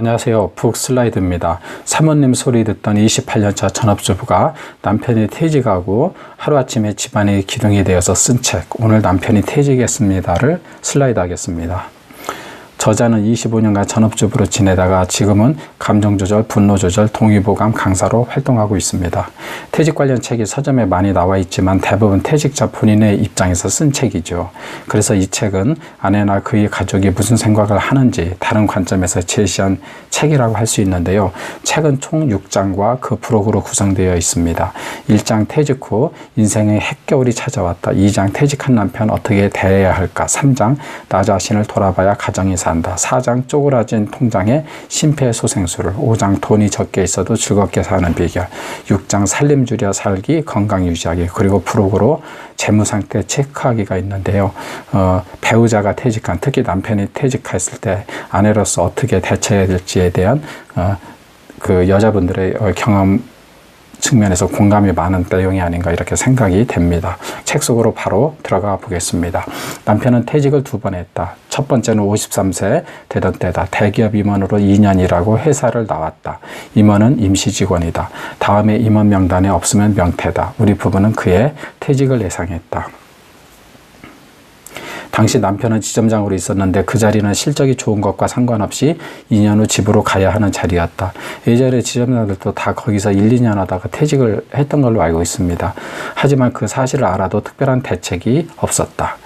안녕하세요. 북슬라이드입니다. 사모님 소리 듣던 28년차 전업주부가 남편이 퇴직하고 하루아침에 집안의 기둥이 되어서 쓴 책, 오늘 남편이 퇴직했습니다를 슬라이드 하겠습니다. 저자는 25년간 전업주부로 지내다가 지금은 감정조절, 분노조절, 동의보감 강사로 활동하고 있습니다. 퇴직 관련 책이 서점에 많이 나와 있지만 대부분 퇴직자 본인의 입장에서 쓴 책이죠. 그래서 이 책은 아내나 그의 가족이 무슨 생각을 하는지 다른 관점에서 제시한 책이라고 할 수 있는데요. 책은 총 6장과 그 부록으로 구성되어 있습니다. 1장 퇴직 후 인생의 핵겨울이 찾아왔다. 2장 퇴직한 남편 어떻게 대해야 할까? 3장 나 자신을 돌아봐야 가정이 산다. 4장 쪼그라진 통장에 심폐소생술을 5장 돈이 적게 있어도 즐겁게 사는 비결 6장 살림 줄여 살기 건강 유지하기 그리고 부록으로 재무 상태 체크하기가 있는데요. 어, 배우자가 퇴직한 특히 남편이 퇴직했을 때 아내로서 어떻게 대처해야 될지에 대한 어, 그 여자분들의 어, 경험 측면에서 공감이 많은 내용이 아닌가 이렇게 생각이 됩니다. 책 속으로 바로 들어가 보겠습니다. 남편은 퇴직을 두 번 했다. 첫 번째는 53세 되던 때다. 대기업 임원으로 2년 일하고 회사를 나왔다. 임원은 임시 직원이다. 다음에 임원 명단에 없으면 명퇴다. 우리 부부는 그의 퇴직을 예상했다. 당시 남편은 지점장으로 있었는데 그 자리는 실적이 좋은 것과 상관없이 2년 후 집으로 가야 하는 자리였다. 예전에 지점장들도 다 거기서 1, 2년 하다가 퇴직을 했던 걸로 알고 있습니다. 하지만 그 사실을 알아도 특별한 대책이 없었다.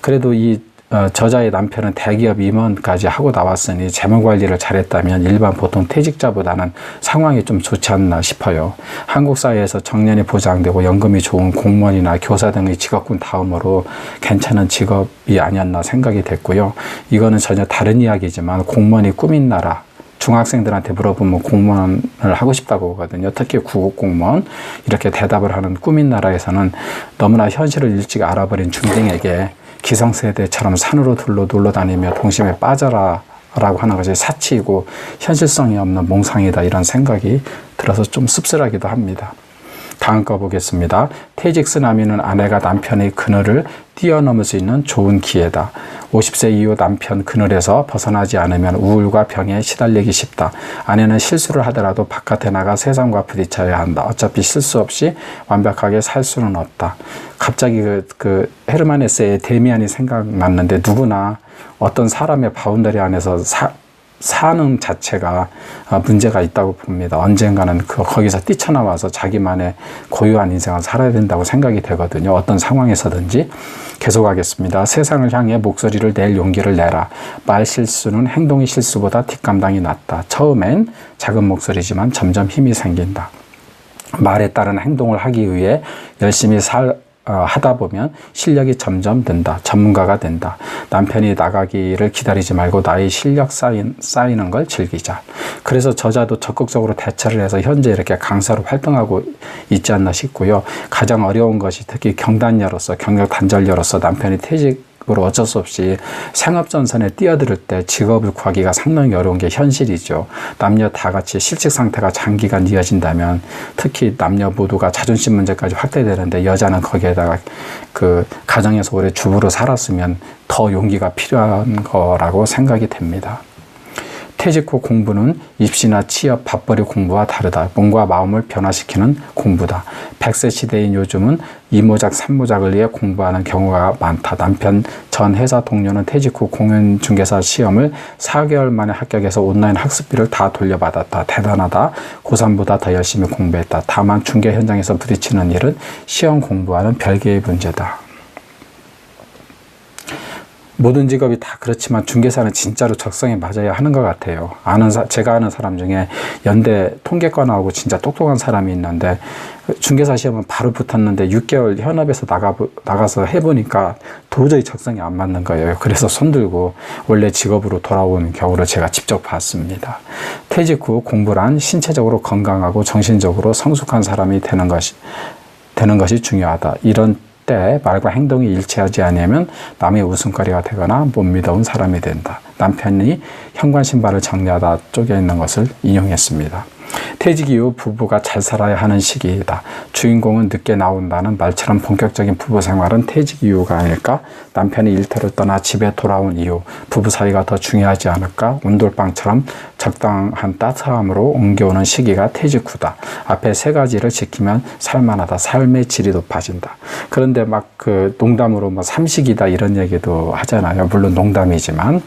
그래도 이 어, 저자의 남편은 대기업 임원까지 하고 나왔으니 재무 관리를 잘했다면 일반 보통 퇴직자보다는 상황이 좀 좋지 않나 싶어요. 한국 사회에서 정년이 보장되고 연금이 좋은 공무원이나 교사 등의 직업군 다음으로 괜찮은 직업이 아니었나 생각이 됐고요. 이거는 전혀 다른 이야기지만 공무원이 꿈인 나라 중학생들한테 물어보면 공무원을 하고 싶다고 하거든요. 특히 구급 공무원 이렇게 대답을 하는 꿈인 나라에서는 너무나 현실을 일찍 알아버린 중딩에게 기성세대처럼 산으로 둘러 놀러 다니며 동심에 빠져라 라고 하는 것이 사치이고 현실성이 없는 몽상이다 이런 생각이 들어서 좀 씁쓸하기도 합니다. 다음 거 보겠습니다. 퇴직 쓰나미는 아내가 남편의 그늘을 뛰어넘을 수 있는 좋은 기회다. 50세 이후 남편 그늘에서 벗어나지 않으면 우울과 병에 시달리기 쉽다. 아내는 실수를 하더라도 바깥에 나가 세상과 부딪혀야 한다. 어차피 실수 없이 완벽하게 살 수는 없다. 갑자기 그, 그 헤르만 헤세의 데미안이 생각났는데 누구나 어떤 사람의 바운더리 안에서 사, 사는 자체가 아, 문제가 있다고 봅니다. 언젠가는 그 거기서 뛰쳐나와서 자기만의 고유한 인생을 살아야 된다고 생각이 되거든요. 어떤 상황에서든지 계속하겠습니다. 세상을 향해 목소리를 낼 용기를 내라. 말 실수는 행동의 실수보다 뒷감당이 낫다. 처음엔 작은 목소리지만 점점 힘이 생긴다. 말에 따른 행동을 하기 위해 열심히 살 어, 하다 보면 실력이 점점 는다. 전문가가 된다. 남편이 나가기를 기다리지 말고 나의 실력 쌓인, 쌓이는 걸 즐기자. 그래서 저자도 적극적으로 대처를 해서 현재 이렇게 강사로 활동하고 있지 않나 싶고요. 가장 어려운 것이 특히 경단녀로서 경력 단절녀로서 남편이 퇴직 으로 어쩔 수 없이 생업전선에 뛰어들 때 직업을 구하기가 상당히 어려운 게 현실이죠. 남녀 다 같이 실직 상태가 장기간 이어진다면 특히 남녀 모두가 자존심 문제까지 확대되는데 여자는 거기에다가 그 가정에서 오래 주부로 살았으면 더 용기가 필요한 거라고 생각이 됩니다. 퇴직 후 공부는 입시나 취업, 밥벌이 공부와 다르다. 몸과 마음을 변화시키는 공부다. 100세 시대인 요즘은 이모작, 삼모작을 위해 공부하는 경우가 많다. 남편 전 회사 동료는 퇴직 후 공연중개사 시험을 4개월 만에 합격해서 온라인 학습비를 다 돌려받았다. 대단하다. 고3보다 더 열심히 공부했다. 다만 중개 현장에서 부딪히는 일은 시험 공부와는 별개의 문제다. 모든 직업이 다 그렇지만 중개사는 진짜로 적성에 맞아야 하는 것 같아요. 아는 사, 제가 아는 사람 중에 연대 통계과 나오고 진짜 똑똑한 사람이 있는데 중개사 시험은 바로 붙었는데 6개월 현업에서 나가 나가서 해보니까 도저히 적성이 안 맞는 거예요. 그래서 손들고 원래 직업으로 돌아오는 경우를 제가 직접 봤습니다. 퇴직 후 공부란 신체적으로 건강하고 정신적으로 성숙한 사람이 되는 것이 되는 것이 중요하다. 이런 때 말과 행동이 일치하지 않으면 남의 웃음거리가 되거나 못 믿어온 사람이 된다. 남편이 현관 신발을 정리하다 쪼개 있는 것을 인용했습니다. 퇴직 이후 부부가 잘 살아야 하는 시기이다. 주인공은 늦게 나온다는 말처럼 본격적인 부부 생활은 퇴직 이후가 아닐까? 남편이 일터를 떠나 집에 돌아온 이후 부부 사이가 더 중요하지 않을까? 온돌방처럼 적당한 따뜻함으로 옮겨오는 시기가 퇴직 후다. 앞에 세 가지를 지키면 살만하다. 삶의 질이 높아진다. 그런데 막 그 농담으로 뭐 삼식이다 이런 얘기도 하잖아요. 물론 농담이지만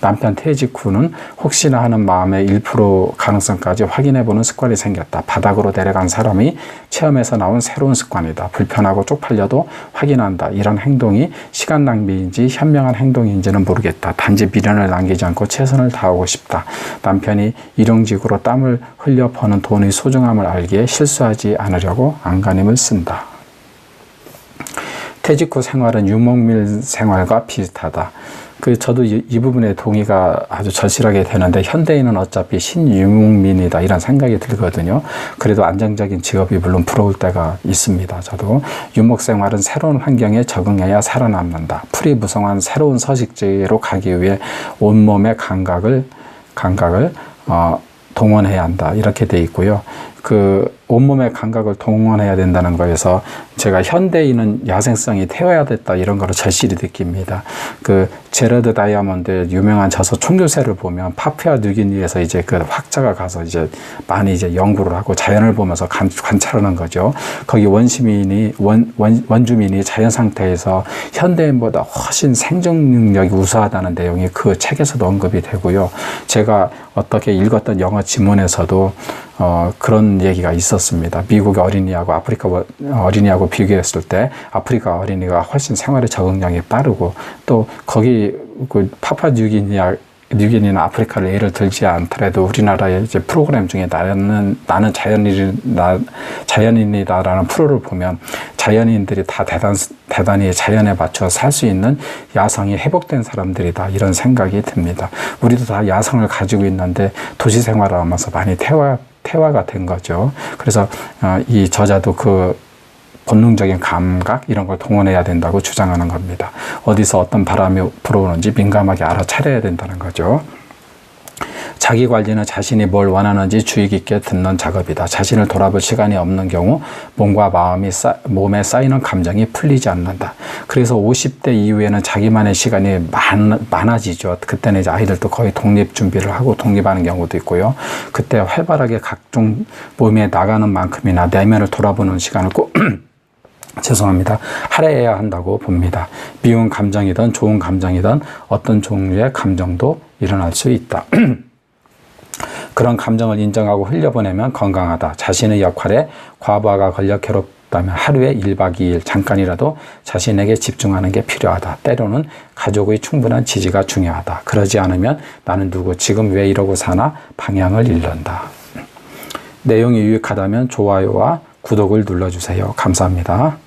남편 퇴직 후는 혹시나 하는 마음의 1% 가능성까지 확인해보는 습관이 생겼다. 바닥으로 내려간 사람이 체험에서 나온 새로운 습관이다. 불편하고 쪽팔려도 확인한다. 이런 행동이 시간 낭비인지 현명한 행동인지는 모르겠다. 단지 미련을 남기지 않고 최선을 다하고 싶다. 남편 이 일용직으로 땀을 흘려 버는 돈의 소중함을 알기에 실수하지 않으려고 안간힘을 쓴다. 퇴직 후 생활은 유목밀 생활과 비슷하다. 그 저도 이, 이, 부분에 동의가 아주 절실하게 되는데 현대인은 어차피 신유목민이다 이런 생각이 들거든요. 그래도 안정적인 직업이 물론 부러울 때가 있습니다. 저도 유목 생활은 새로운 환경에 적응해야 살아남는다. 풀이 무성한 새로운 서식지로 가기 위해 온몸의 감각을 감각을 어, 동원해야 한다 이렇게 돼 있고요. 그 온몸의 감각을 동원해야 된다는 거에서 제가 현대인은 야생성이 태워야 됐다 이런 거를 절실히 느낍니다. 그 제러드 다이아몬드 유명한 저서 총교세를 보면 파푸아 뉴기니에서 이제 그 학자가 가서 이제 많이 이제 연구를 하고 자연을 보면서 관, 관찰하는 거죠. 거기 원시민이 원, 원 원주민이 자연 상태에서 현대인보다 훨씬 생존 능력이 우수하다는 내용이 그 책에서도 언급이 되고요. 제가 어떻게 읽었던 영어 지문에서도 어, 그런 얘기가 있었습니다. 미국의 어린이하고 아프리카 어린이하고 비교했을 때 아프리카 어린이가 훨씬 생활의 적응량이 빠르고 또 거기 그 파파 뉴기니아 뉴기니나 아프리카를 예를 들지 않더라도 우리나라의 이제 프로그램 중에 나는 나는 자연인 나 자연인이다라는 프로를 보면 자연인들이 다 대단 대단히 자연에 맞춰 살 수 있는 야성이 회복된 사람들이다 이런 생각이 듭니다. 우리도 다 야성을 가지고 있는데 도시 생활을 하면서 많이 태화 태화가 된 거죠. 그래서 어, 이 저자도 그 본능적인 감각 이런 걸 동원해야 된다고 주장하는 겁니다. 어디서 어떤 바람이 불어오는지 민감하게 알아차려야 된다는 거죠. 자기 관리는 자신이 뭘 원하는지 주의 깊게 듣는 작업이다. 자신을 돌아볼 시간이 없는 경우 몸과 마음이 쌓, 몸에 쌓이는 감정이 풀리지 않는다. 그래서 50대 이후에는 자기만의 시간이 많, 많아지죠. 그때는 이제 아이들도 거의 독립 준비를 하고 독립하는 경우도 있고요. 그때 활발하게 각종 몸에 나가는 만큼이나 내면을 돌아보는 시간을 꼭 죄송합니다. 할애해야 한다고 봅니다. 미운 감정이든 좋은 감정이든 어떤 종류의 감정도 일어날 수 있다. 그런 감정을 인정하고 흘려보내면 건강하다. 자신의 역할에 과부하가 걸려 괴롭다면 하루에 1박 2일 잠깐이라도 자신에게 집중하는 게 필요하다. 때로는 가족의 충분한 지지가 중요하다. 그러지 않으면 나는 누구, 지금 왜 이러고 사나 방향을 잃는다. 내용이 유익하다면 좋아요와 구독을 눌러주세요. 감사합니다.